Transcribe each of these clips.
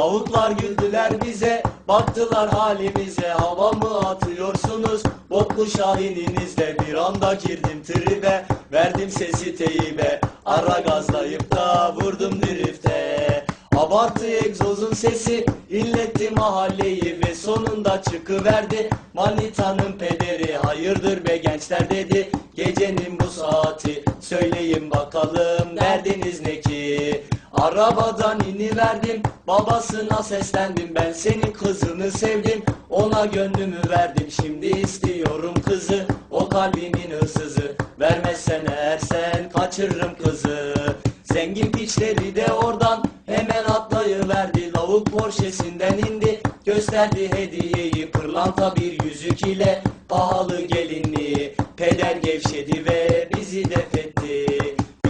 Lavuklar güldüler bize Baktılar halimize. Hava mı atıyorsunuz? Boklu şahininizle Bir anda girdim tribe. Verdim sesi teybe Ara gazlayıp da vurdum drifte. Abartı egzozun sesi illetti mahalleyi ve sonunda çıkıverdi. Manitanın pederi hayırdır be gençler? dedi Arabadan iniverdim. Babasına seslendim ben senin kızını sevdim. Ona gönlümü verdim şimdi istiyorum kızı. O kalbimin hırsızı Vermezsen eğer sen kaçırırım kızı. Zengin piçleri de oradan hemen atlayıverdi. Lavuk Porsche'sinden indi gösterdi hediyeyi. Pırlanta bir yüzük ile pahalı gelinliği. Peder gevşedi ve bizi defetti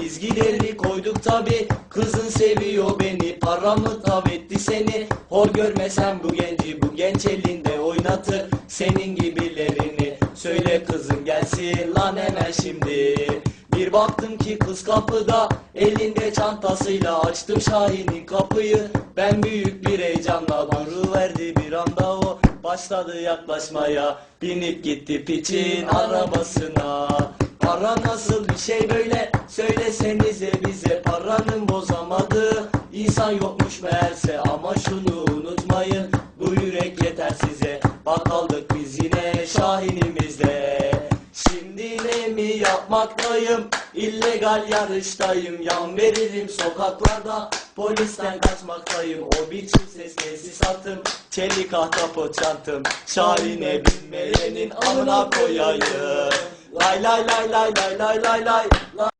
Biz gideri koyduk tabi Kızın seviyor beni Paramı tav etti seni? Hor görmesen bu genci Bu genç elinde oynatır Senin gibilerini. Söyle kızın gelsin lan hemen şimdi. Bir baktım ki kız kapıda elinde çantasıyla açtım Şahin'in kapıyı. Ben büyük bir heyecanla duruverdi bir anda o. Başladı yaklaşmaya binip gitti piçin arabasına. Para nasıl bir şey böyle söylesenize şunu unutmayın bu yürek yeter size bak aldık biz yine Şahin'imizle Şimdi ne mi yapmaktayım? İllegal yarıştayım. Yan veririm sokaklarda. Polisten kaçmaktayım. O biçim ses tesisatım. Çelik ahtapot çantım. Şahine binmeyenin amına koyayım. Lay lay lay lay lay lay lay. lay.